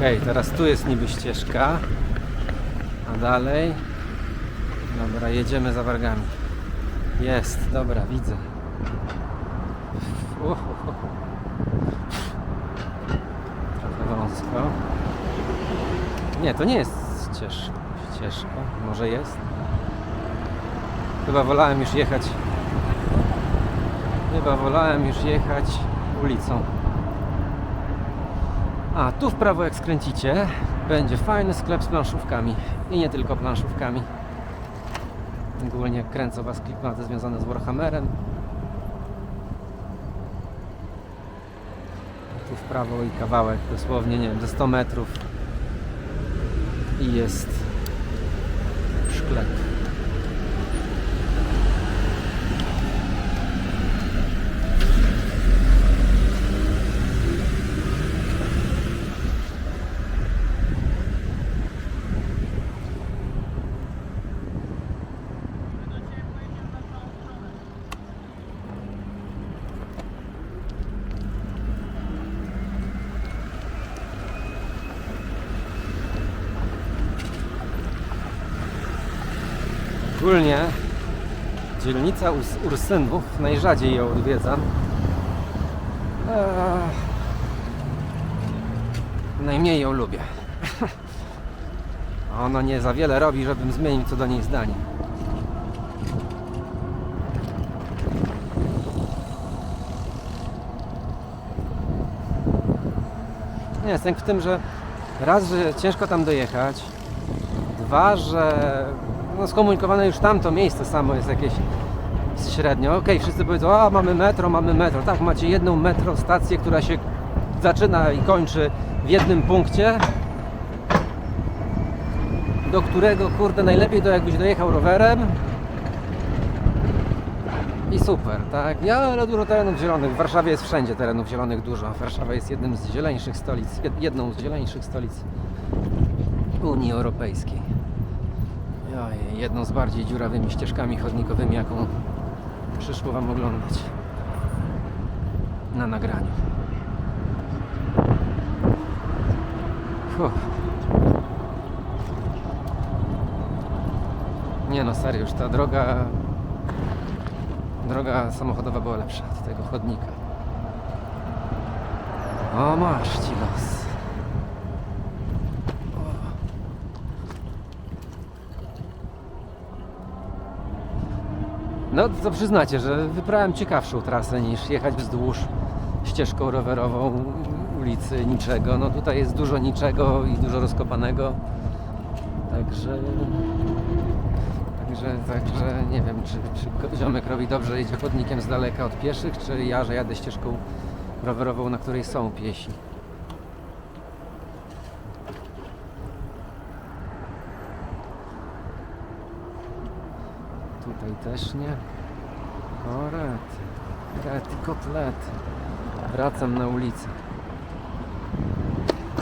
Okej, teraz tu jest niby ścieżka. A dalej. Dobra, jedziemy za wargami. Jest, dobra, widzę. Trochę wąsko. Nie, to nie jest ścież... ścieżka. Może jest? Chyba wolałem już jechać. Chyba wolałem już jechać ulicą. A tu w prawo jak skręcicie, będzie fajny sklep z planszówkami. I nie tylko planszówkami. Ogólnie kręcą Was klimaty związane z Warhammerem. Tu w prawo i kawałek, dosłownie, nie wiem, ze 100 metrów. I jest sklep. Ogólnie dzielnica Urs- Ursynów, najrzadziej ją odwiedzam. Eee, najmniej ją lubię. Ona nie za wiele robi, żebym zmienił co do niej zdanie. Nie, sęk w tym, że raz, że ciężko tam dojechać, dwa, że no, skomunikowane już tamto miejsce samo jest jakieś średnio. Okej, wszyscy powiedzą, a mamy metro, mamy metro. Tak, macie jedną metro stację, która się zaczyna i kończy w jednym punkcie, do którego, kurde, najlepiej to jakbyś dojechał rowerem i super, tak? Ja, ale dużo terenów zielonych. W Warszawie jest wszędzie terenów zielonych dużo. Warszawa jest jednym z zieleńszych stolic, jed- jedną z zieleńszych stolic Unii Europejskiej. Jedną z bardziej dziurawymi ścieżkami chodnikowymi, jaką przyszło Wam oglądać na nagraniu. Fuh. Nie no, serio, już ta droga droga samochodowa była lepsza od tego chodnika. O, masz ci los. No to przyznacie, że wybrałem ciekawszą trasę niż jechać wzdłuż ścieżką rowerową ulicy niczego. No tutaj jest dużo niczego i dużo rozkopanego. Także Także, także nie wiem, czy, czy ziomek robi dobrze, jedzie chodnikiem z daleka od pieszych, czy ja, że jadę ścieżką rowerową, na której są piesi. Tutaj też nie. O rety, rety, kotlety. Wracam na ulicę.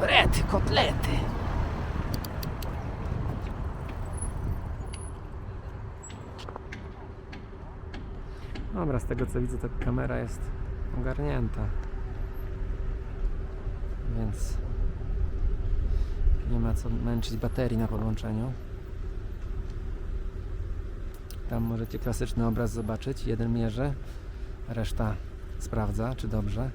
Rety, kotlety. Dobra, z tego co widzę, to kamera jest ogarnięta. Więc nie ma co męczyć baterii na podłączeniu. Tam możecie klasyczny obraz zobaczyć. Jeden mierzy, reszta sprawdza, czy dobrze.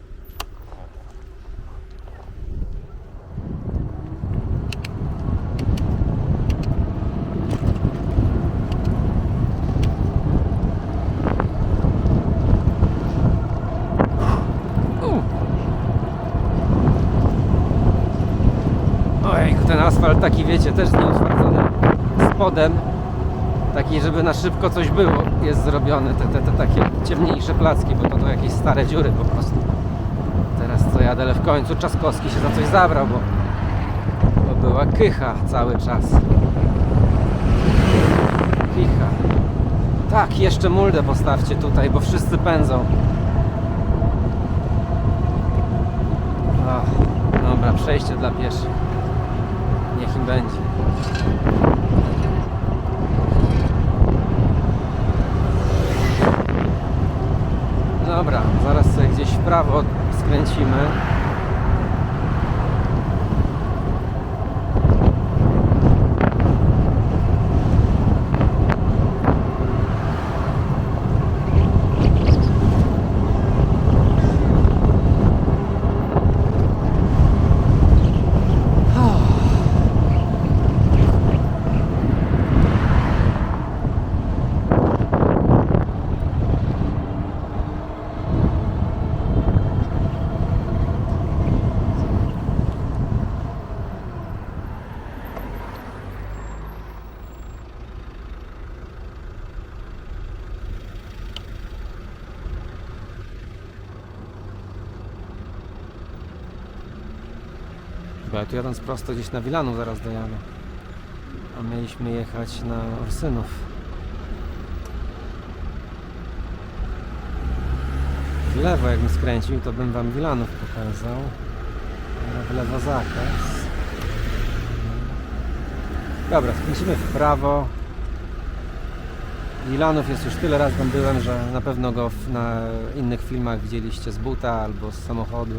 Ojej, ten asfalt taki wiecie, też nieutwardzony spodem. Taki, żeby na szybko coś było, jest zrobiony. Te, te, te takie ciemniejsze placki, bo to, to jakieś stare dziury po prostu. Teraz co jadę, ale w końcu Czaskowski się za coś zabrał, bo, bo była kycha cały czas. Kicha. Tak, jeszcze muldę postawcie tutaj, bo wszyscy pędzą. Ach, dobra, przejście dla pieszych. Niech im będzie. Dobra, zaraz sobie gdzieś w prawo skręcimy. Bo ja tu jadąc prosto gdzieś na Wilanów zaraz dojadę. A mieliśmy jechać na Orsynów. W lewo jakbym skręcił, to bym wam Wilanów pokazał. W lewo zakaz. Dobra, skręcimy w prawo. Wilanów jest już tyle razy tam byłem, że na pewno go na innych filmach widzieliście z buta albo z samochodu.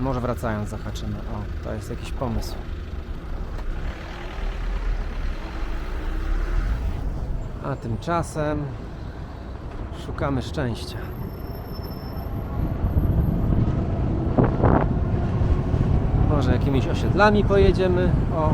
Może wracając zahaczymy. O, to jest jakiś pomysł. A tymczasem szukamy szczęścia. Może jakimiś osiedlami pojedziemy. O.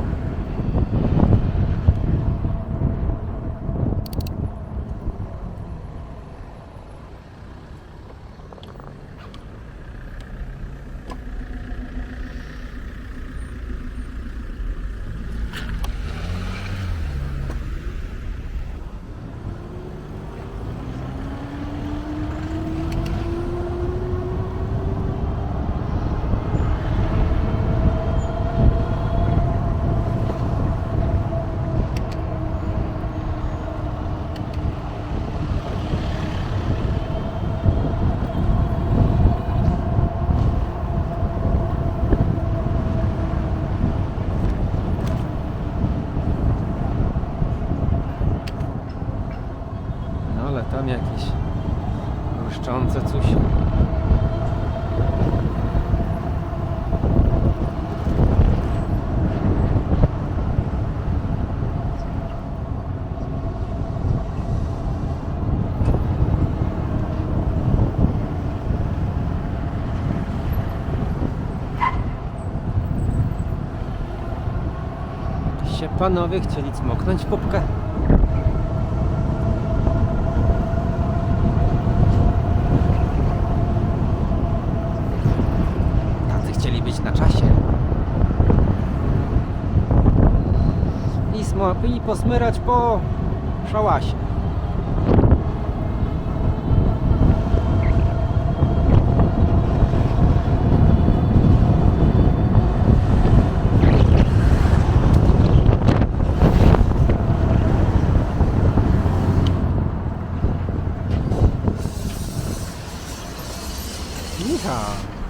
No ale tam jakieś błyszczące coś. panowie chcieli cmoknąć popkę. Tacy chcieli być na czasie. I, posmyrać po szałasie. Michał.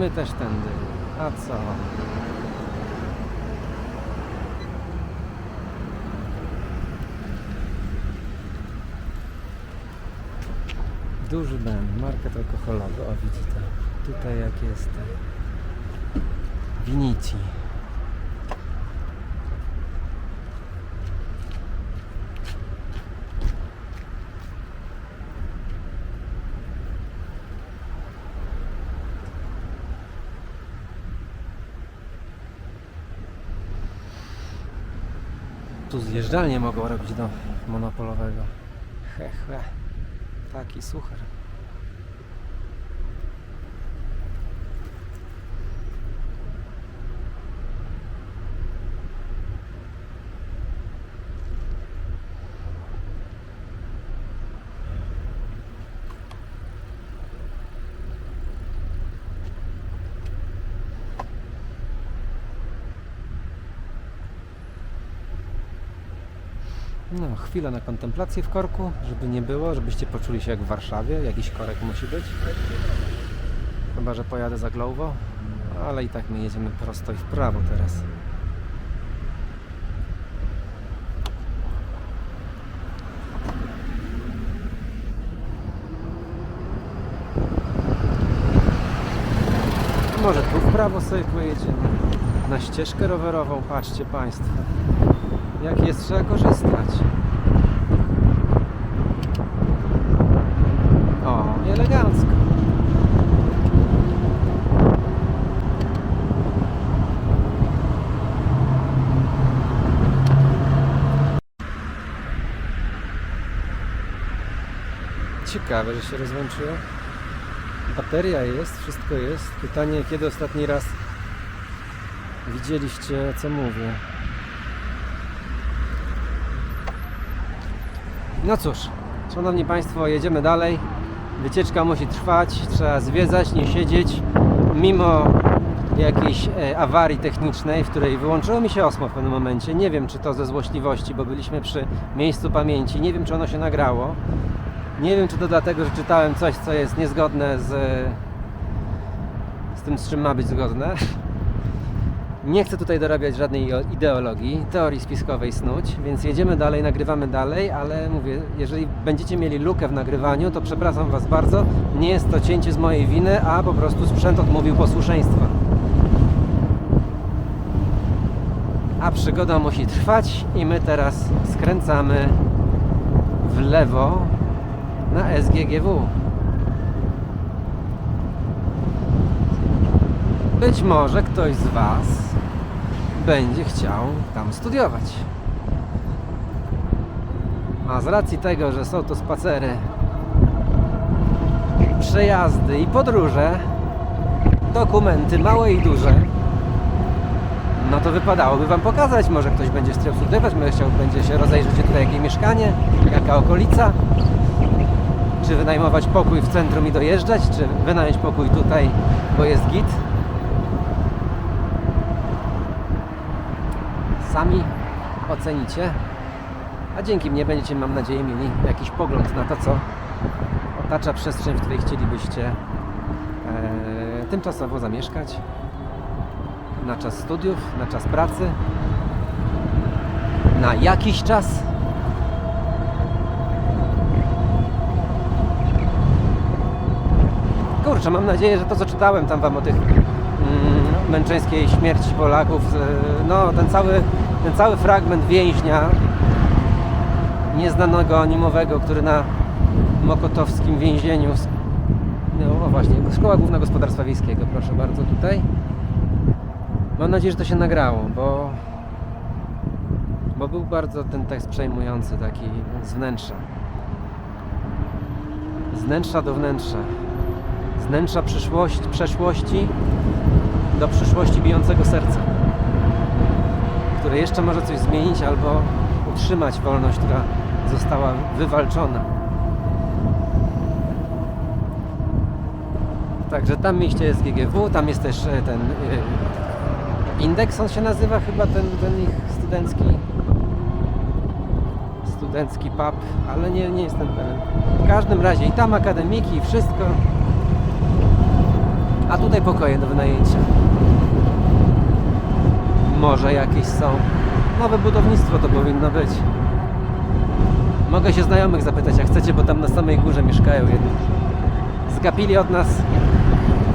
My też tędy. A co? Duży Ben, market alkoholowy. O, widzicie. Tutaj jak jest. Vinici. Tu zjeżdżalnie mogą robić do monopolowego. He, he. Taki suchar. Chwila na kontemplację w korku, żeby nie było, żebyście poczuli się jak w Warszawie. Jakiś korek musi być. Chyba, że pojadę za Glowo, ale i tak my jedziemy prosto i w prawo teraz. Może tu w prawo sobie pojedziemy. Na ścieżkę rowerową, patrzcie Państwo. Jak jest, trzeba korzystać. O, i elegancko. Ciekawe, że się rozłączyło. Bateria jest, wszystko jest. Pytanie, kiedy ostatni raz widzieliście, co mówię. No cóż, szanowni Państwo, jedziemy dalej. Wycieczka musi trwać, trzeba zwiedzać, nie siedzieć. Mimo jakiejś e, awarii technicznej, w której wyłączyło mi się osmo w pewnym momencie. Nie wiem, czy to ze złośliwości, bo byliśmy przy miejscu pamięci. Nie wiem, czy ono się nagrało. Nie wiem, czy to dlatego, że czytałem coś, co jest niezgodne z, z tym, z czym ma być zgodne. Nie chcę tutaj dorabiać żadnej ideologii, teorii spiskowej snuć, więc jedziemy dalej, nagrywamy dalej, ale mówię, jeżeli będziecie mieli lukę w nagrywaniu, to przepraszam Was bardzo, nie jest to cięcie z mojej winy, a po prostu sprzęt odmówił posłuszeństwa. A przygoda musi trwać i my teraz skręcamy w lewo na SGGW. Być może ktoś z Was będzie chciał tam studiować. A z racji tego, że są to spacery, przejazdy i podróże, dokumenty małe i duże, no to wypadałoby Wam pokazać. Może ktoś będzie chciał studiować, może chciał, będzie się rozejrzeć tutaj jakie mieszkanie, jaka okolica. Czy wynajmować pokój w centrum i dojeżdżać, czy wynająć pokój tutaj, bo jest git. Sami ocenicie. A dzięki mnie będziecie, mam nadzieję, mieli jakiś pogląd na to, co otacza przestrzeń, w której chcielibyście e, tymczasowo zamieszkać na czas studiów, na czas pracy, na jakiś czas. Kurczę, mam nadzieję, że to co czytałem tam wam o tych mm, męczeńskiej śmierci Polaków, no ten cały, ten cały fragment więźnia nieznanego animowego, który na mokotowskim więzieniu no o właśnie, Szkoła Główna Gospodarstwa Wiejskiego, proszę bardzo tutaj. Mam nadzieję, że to się nagrało, bo, bo był bardzo ten tekst przejmujący, taki z wnętrza. Z wnętrza do wnętrza. Z wnętrza przyszłości, przeszłości do przyszłości bijącego serca, które jeszcze może coś zmienić albo utrzymać wolność, która została wywalczona. Także tam mieście jest GGW, tam jest też e, ten e, indeks, on się nazywa chyba ten, ten ich studencki studencki pub, ale nie, nie jestem pewien. W każdym razie i tam akademiki i wszystko. A tutaj pokoje do wynajęcia. Może jakieś są. Nowe budownictwo to powinno być. Mogę się znajomych zapytać, jak chcecie, bo tam na samej górze mieszkają jedni. Zgapili od nas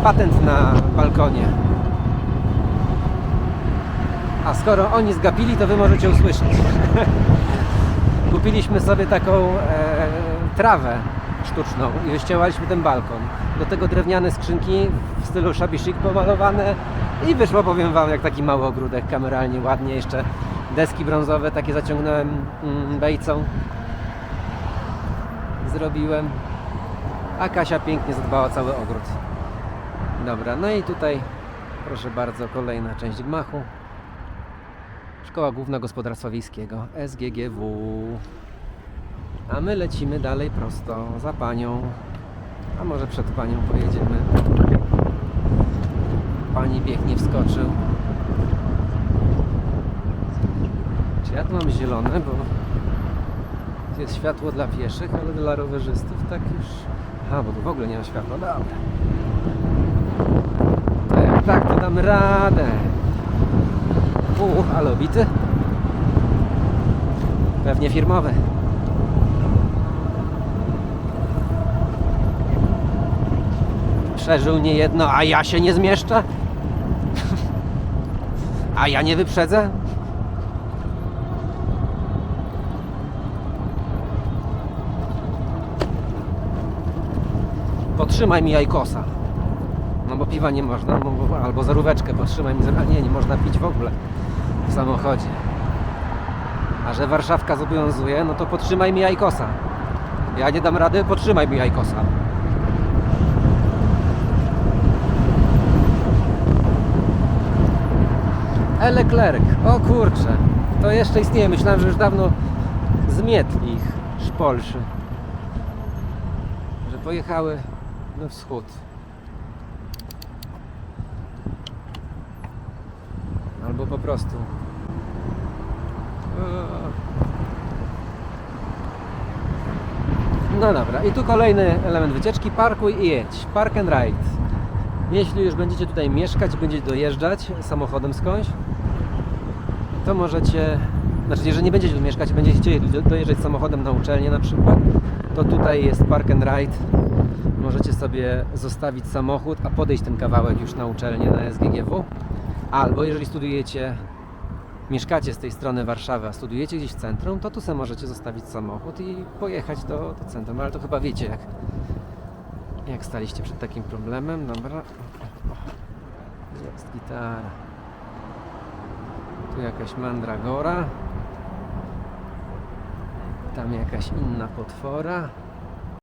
patent na balkonie. A skoro oni zgapili, to wy możecie usłyszeć. Kupiliśmy sobie taką e, trawę sztuczną i wyściełaliśmy ten balkon. Do tego drewniane skrzynki w stylu shabby chic pomalowane i wyszło, powiem wam, jak taki mały ogródek, kameralnie, ładnie. Jeszcze deski brązowe takie zaciągnąłem mm, bejcą. Zrobiłem. A Kasia pięknie zadbała cały ogród. Dobra, no i tutaj proszę bardzo, kolejna część gmachu. Szkoła Główna Gospodarstwa Wiejskiego, SGGW. A my lecimy dalej prosto za panią. A może przed panią pojedziemy. Pani bieg nie wskoczył. Czy ja tu mam zielone, bo jest światło dla pieszych, ale dla rowerzystów tak już... Aha, bo tu w ogóle nie ma światła, dobra. To jak tak, to damy radę. U, ale obity? Pewnie firmowy. Przeżył nie jedno, a ja się nie zmieszczę? A ja nie wyprzedzę? Potrzymaj mi jajkosa. No bo piwa nie można, no bo, albo zaróweczkę potrzymaj mi, nie, nie można pić w ogóle w samochodzie. A że Warszawka zobowiązuje, no to podtrzymaj mi jajkosa. Ja nie dam rady, potrzymaj mi jajkosa. Leclerc, o kurczę, to jeszcze istnieje. Myślałem, że już dawno zmietli ich szpolszy. Że pojechały na wschód. Albo po prostu. Eee. No dobra, i tu kolejny element wycieczki. Parkuj i jedź. Park and ride. Jeśli już będziecie tutaj mieszkać, będziecie dojeżdżać samochodem skądś, to możecie, znaczy jeżeli nie będziecie tu mieszkać, będziecie chcieli do- dojeżdżać samochodem na uczelnię na przykład, to tutaj jest park and ride. Możecie sobie zostawić samochód, a podejść ten kawałek już na uczelnię na SGGW. Albo jeżeli studujecie, mieszkacie z tej strony Warszawy, a studujecie gdzieś w centrum, to tu sobie możecie zostawić samochód i pojechać do, do centrum. Ale to chyba wiecie, jak, jak staliście przed takim problemem. Dobra. Jest gitara? Tu jakaś mandragora. Tam jakaś inna potwora.